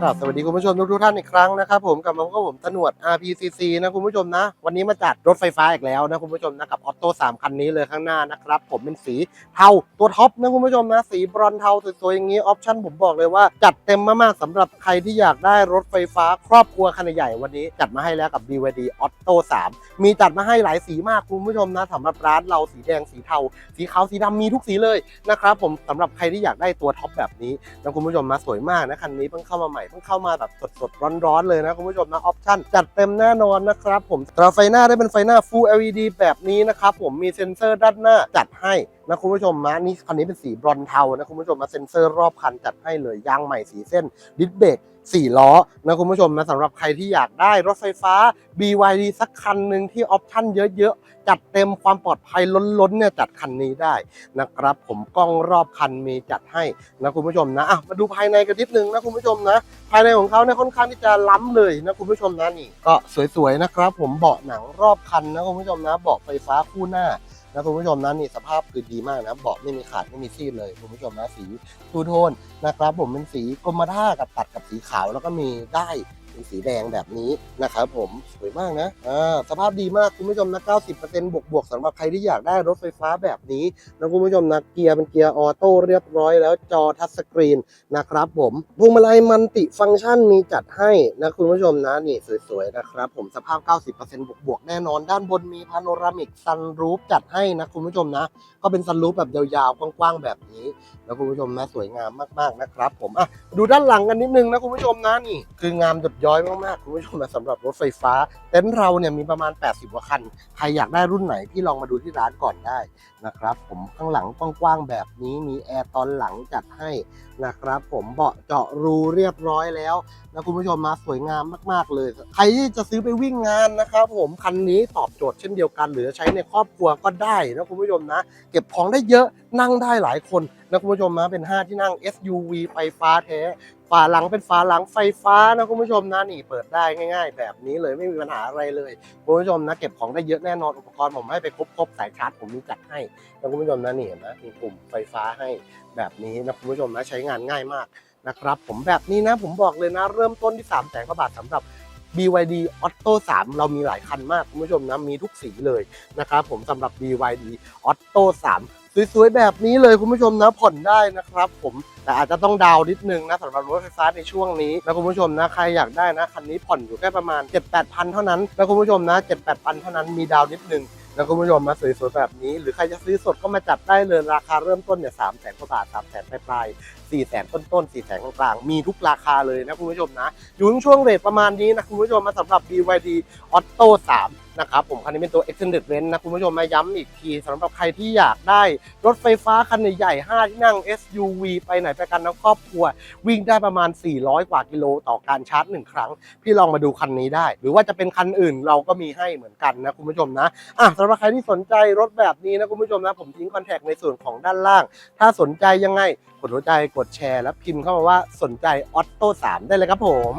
กราบสวัสดีคุณผู้ชมทุกๆท่านอีกครั้งนะครับผมกลับมาพบกับผมตนวด RPCC นะคุณผู้ชมนะ วันนี้มาจัดรถไฟฟ้าอีกแล้วนะคุณผู้ชมนะกับออโต้3คันนี้เลยข้างหน้านะครับ ผมเป็นสีเทาตัวท็อปนะคุณผู้ชมนะ สีบรอนเทาสวยๆอย่างนี้ออปชั่นผมบอกเลยว่าจัดเต็มมากๆสำหรับใครที่อยากได้รถไฟฟ้าครอบครัวคันใหญ่วันนี้จัดมาให้แล้วกับ BYD Auto 3 มีจัดมาให้หลายสีมากคุณผู้ชมนะสำหรับร้านเราสีแดงสีเทา สีขาวสีดำมีทุกสีเลยนะครับผมสำหรับใครที่อยากได้ตัวท็อปแบบนี้นะคุณผู้ชมนะสวยมากนะคันนี้เพิ่งเข้ามาใหม่ต้องเข้ามาแบบสดๆ ร้อนๆ เลยนะคุณผู้ชมนะออปชั่นจัดเต็มแน่นอนนะครับผมตราไฟหน้าได้เป็นไฟหน้า Full LED แบบนี้นะครับผมมีเซ็นเซอร์ด้านหน้าจัดให้นะคุณผู้ชมนะนี่คันนี้เป็นสีบรอนเทานะคุณผู้ชมมาเซ็นเซอร์รอบคันจัดให้เลยยางใหม่สีเส้นดิสเบรก สี่ล้อนะคุณผู้ชมนะสำหรับใครที่อยากได้รถไฟฟ้า BYD สักคันหนึ่งที่ออปชั่นเยอะๆ จัดเต็มความปลอดภัยล้นๆเนี่ยจัดคันนี้ได้นะครับ ผมกล้องรอบคันมีจัดให้นะคุณผู้ชมนะอะมาดูภายในกันนิดนึงนะคุณผู้ชมนะ ภายในของเขาเนี่ยค่อนข้างที่จะล้ำเลยนะคุณผู้ชมนะนี่ก็สวยๆนะครับ ผมเบาะหนังรอบคันนะคุณผู้ชมนะเบาะไฟฟ้าคู่หน้า นะคุณผู้ชมนะนี่สภาพคือดีมากนะเบาะไม่มีขาดไม่มีซีดเลยคุณผู้ชมนะสีทูโทนนะครับ ผมเป็นสีกรมท่ากับตัดกับสีขาวแล้วก็มีได้ เป็นสีแดงแบบนี้นะครับผมสวยมากนะอ่าสภาพดีมากคุณผู้ชมนะ90%บวกบวกสำหรับใครที่อยากได้รถไฟฟ้าแบบนี้นะคุณผู้ชมนะเกียร์เป็นเกียร์ออโต้เรียบร้อยแล้วจอทัชสกรีนนะครับผมพวงมาลัยมันติฟังก์ชันมีจัดให้นะคุณผู้ชมนะนี่สวยๆนะครับผมสภาพ 90%บวกๆแน่นอน ด้านบนมีพาโนรามิกซันรูฟจัดให้นะคุณผู้ชมนะ ก็เป็นซันรูฟแบบยาวๆกว้างๆแบบนี้นะคุณผู้ชมนะสวยงามมากๆนะครับ ผมอะดูด้านหลังกันนิดนึงนะคุณผู้ชมนะนี่คืองามหยดยอ้อยมากๆคุณผู้ชมนะสำหรับรถไฟฟ้า เต็นท์เราเนี่ยมีประมาณ 80กว่าคัน ใครอยากได้รุ่นไหนพี่ลองมาดูที่ร้านก่อนได้นะครับ ผมข้างหลังกว้างๆแบบนี้มีแอร์ตอนหลังจัดให้นะครับ ผมเบาะเจาะรูเรียบร้อยแล้วนะคุณผู้ชมมาสวยงามมาก ๆ เลย ใครที่จะซื้อไปวิ่งงานนะครับ ผมคันนี้ตอบโจทย์เช่นเดียวกัน หรือใช้ในครอบครัวก็ได้นะคุณผู้ชมนะ เก็บของได้เยอะนั่งได้หลายคนนะคุณผู้ชมนะเป็น 5 ที่นั่ง SUV ไฟฟ้าแท้ ฝาหลังเป็นฝาหลังไฟฟ้านะคุณผู้ชมนะนี่เปิดได้ง่าย ๆ แบบนี้เลยไม่มีปัญหาอะไรเลยคุณผู้ชมนะเก็บของได้เยอะแน่นอนอุปกรณ์ผมให้ไปครบๆสายชาร์จผมมีจัดให้นะคุณผู้ชมนะนี่เห็นไหมมีปุ่มไฟฟ้าให้แบบนี้นะคุณผู้ชมนะใช้งานง่ายมากนะครับผมแบบนี้นะผมบอกเลยนะ เริ่มต้นที่3 0 0แสนกว่าบาทสำหรับ BYD Auto 3 เรามีหลายคันมากคุณผู้ชมนะมีทุกสีเลยนะครับผมสำหรับ BYD Auto 3 สวยๆแบบนี้เลยคุณผู้ชมนะผ่อนได้นะครับ ผมแต่อาจจะต้องดาวน์นิดนึงนะสำหรับรถไฟฟ้าในช่วงนี้นะคุณผู้ชมนะใครอยากได้นะคันนี้ผ่อนอยู่แค่ประมาณ 7-8พันเท่านั้นนะคุณผู้ชมนะ7-8พันเท่านั้นมีดาวนิดนึงนะคุณผู้ชมมาสวยๆแบบนี้ หรือใครจะซื้อสดก็มาจัดได้เลยราคาเริ่มต้นเนี่ยสามแสนกว่าบาทสามแสนปลายๆสี่แสนต้นๆสี่แสนกลางๆมีทุกราคาเลยนะคุณผู้ชมนะอยู่ในช่วงเรทประมาณนี้นะคุณผู้ชมมาสำหรับ BYD Auto 3นะครับผมคันนี้เป็นตัว Extended Range นะคุณผู้ชมมาย้ำอีกทีสำหรับใครที่อยากได้รถไฟฟ้าคันใหญ่ๆ5ที่นั่ง SUV ไปไหนไปกันทั้งครอบครัว วิ่งได้ประมาณ 400 กว่ากิโลต่อการชาร์จหนึ่งครั้ง พี่ลองมาดูคันนี้ได้ หรือว่าจะเป็นคันอื่นเราก็มีให้เหมือนกันนะคุณผู้ชมนะอะสำหรับใครที่สนใจรถแบบนี้นะคุณผู้ชมนะผมทิ้งคอนแทคในส่วนของด้านล่าง ถ้าสนใจยังไงกดหัวใจกดแชร์ แล้วพิมพ์เข้ามาว่าสนใจออ t โต้3ได้เลยครับผม